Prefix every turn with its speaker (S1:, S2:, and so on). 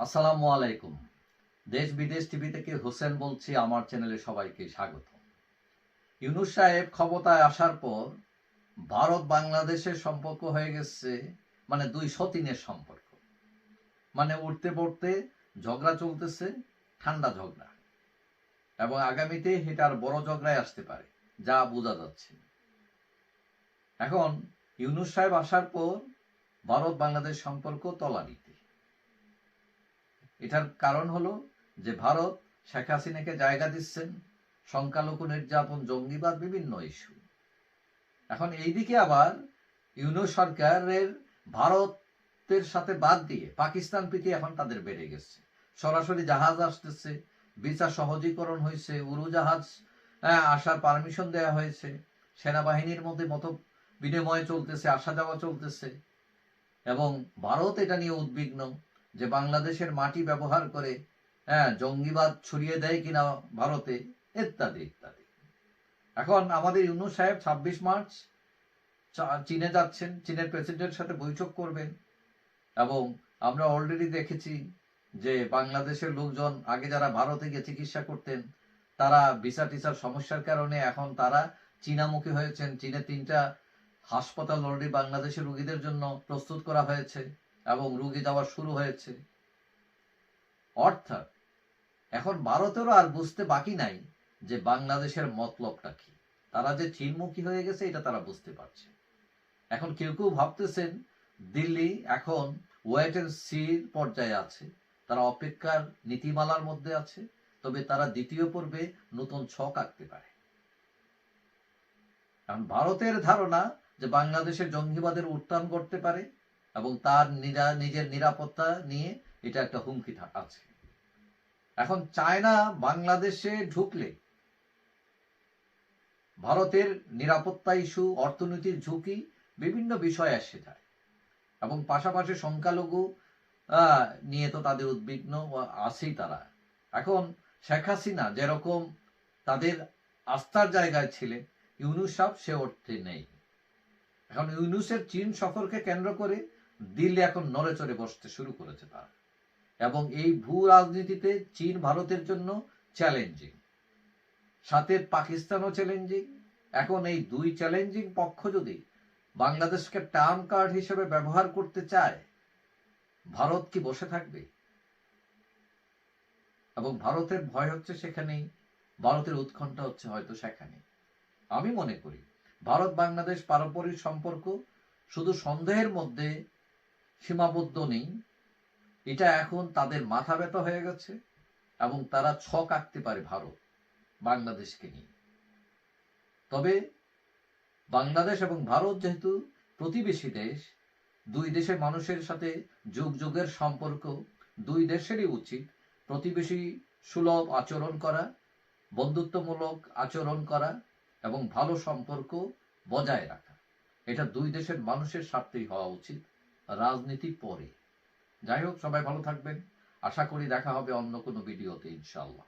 S1: আসসালামু আলাইকুম। দেশ বিদেশ টিভি থেকে হোসেন বলছি, আমার চ্যানেলে সবাইকে স্বাগত। ইউনুস সাহেব ক্ষমতায় আসার পর ভারত বাংলাদেশের সম্পর্ক হয়ে গেছে মানে দুই সতীনের সম্পর্ক। মানে উঠতে পড়তে ঝগড়া চলতেছে, ঠান্ডা ঝগড়া। এবং আগামীতে এটা আর বড় ঝগড়ায় আসতে পারে, যা বোঝা যাচ্ছে। এখন ইউনুস সাহেব আসার পর ভারত বাংলাদেশ সম্পর্ক তলানিতে। এটার কারণ হলো যে ভারত শেখ হাসিনাকে জায়গা দিচ্ছেন সংখ্যালঘু নির্যাতন জঙ্গিবাদ বিভিন্ন ইস্যু। এখন এইদিকে আবার ইউনো সরকারের ভারতের সাথে বাদ দিয়ে পাকিস্তান প্রীতি এখন তাদের বেড়ে গেছে। সরাসরি জাহাজ আসতেছে বিচার সহজীকরণ হয়েছে উড়োজাহাজ হ্যাঁ, আসার পারমিশন দেওয়া হয়েছে সেনাবাহিনীর মধ্যে মতো বিনিময় চলতেছে আসা যাওয়া চলতেছে। এবং ভারত এটা নিয়ে উদ্বিগ্ন। যে বাংলাদেশের মাটি ব্যবহার করে হ্যাঁ জঙ্গিবাদ ছড়িয়ে দেয় কিনা ভারতে, ইত্যাদি ইত্যাদি। এখন আমাদের ইউনু সাহেব ছাব্বিশ মার্চ চীনে যাচ্ছেন, চীনের প্রেসিডেন্টের সাথে বৈঠক করবেন এবং আমরা অলরেডি দেখেছি যে বাংলাদেশের লোকজন আগে যারা ভারতে গিয়ে চিকিৎসা করতেন, তারা ভিসা টিসার সমস্যার কারণে এখন তারা চীনামুখী হয়েছেন। চীনে তিনটা হাসপাতাল অলরেডি বাংলাদেশের রোগীদের জন্য প্রস্তুত করা হয়েছে। এবং রুগী যাওয়া শুরু হয়েছে। অর্থাৎ, এখন ভারতেরও আর বুঝতে বাকি নাই যে বাংলাদেশের মতলবটা কি। তারা যে চীনমুখী হয়ে গেছে, এটা তারা বুঝতে পারছে। এখন কেউ কেউ ভাবতেছেন, দিল্লি এখন ওয়েট অ্যান্ড সির পর্যায়ে আছে। তারা অপেক্ষার নীতিমালার মধ্যে আছে, তবে তারা দ্বিতীয় পর্বে নতুন ছক আঁকতে পারে। কারণ ভারতের ধারণা যে বাংলাদেশের জঙ্গিবাদের উত্থান করতে পারে এবং তার নিজের নিরাপত্তা নিয়ে এটা একটা হুমকি আছে। এখন চায়না বাংলাদেশে ঢুকলে ভারতের নিরাপত্তা ইস্যু, অর্থনীতির ঝুঁকি বিভিন্ন বিষয় এসে যায়। এবং পাশাপাশি সংখ্যালঘু নিয়ে তো তাদের উদ্বিগ্ন আছেই তারা। এখন শেখ হাসিনা যেরকম তাদের আস্থার জায়গায় ছিলেন, ইউনুস সাহেব সে অর্থে নেই। এখন ইউনুসের চীন সফরকে কেন্দ্র করে দিল্লি এখন নড়ে চড়ে বসতে শুরু করেছে তার এবং এই ভূ রাজনীতিতে চীন ভারতের জন্য চ্যালেঞ্জিং সাথে পাকিস্তানও চ্যালেঞ্জিং এখন এই দুই চ্যালেঞ্জিং পক্ষ যদি বাংলাদেশকে টার্ম কার্ড হিসেবে ব্যবহার করতে চায়, ভারত কি বসে থাকবে? এবং ভারতের ভয় হচ্ছে সেখানেই, ভারতের উৎকণ্ঠা হচ্ছে হয়তো সেখানে আমি মনে করি ভারত বাংলাদেশ পারস্পরিক সম্পর্ক শুধু সন্দেহের মধ্যে সীমাবদ্ধ নেই। এটা এখন তাদের মাথা ব্যথা হয়ে গেছে এবং তারা ছক আঁকতে পারে ভারত, বাংলাদেশকে নিয়ে। তবে বাংলাদেশ এবং ভারত যেহেতু প্রতিবেশী দেশ, দুই দেশের মানুষের সাথে যুগ যুগের সম্পর্ক, দুই দেশেরই উচিত প্রতিবেশী সুলভ আচরণ করা, বন্ধুত্বমূলক আচরণ করা এবং ভালো সম্পর্ক বজায় রাখা। এটা দুই দেশের মানুষের স্বার্থেই হওয়া উচিত। রাজনীতি পরে। যাই হোক, সবাই ভালো থাকবেন। আশা করি দেখা হবে অন্য কোনো ভিডিওতে ইনশাল্লাহ